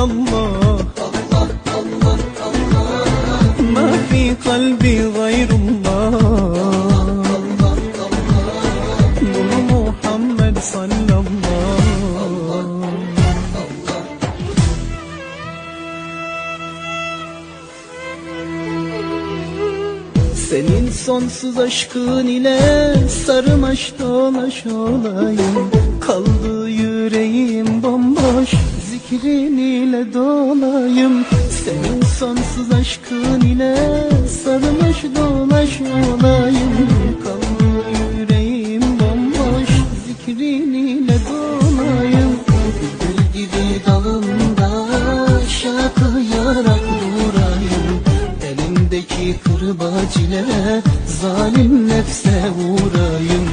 ربي جل الله ما في قلبي غير الله نور محمد صلى الله Senin sonsuz aşkın ile sarmaş dolaş olayım Kaldı yüreğim bomboş fikrin ile dolayım Senin sonsuz aşkın ile sarılmış dolaş olayım. Kalır yüreğim bomboş zikrin ile dolayım. Gül gibi dalında şakıyarak durayım. Elimdeki kırbacı ile zalim nefse vurayım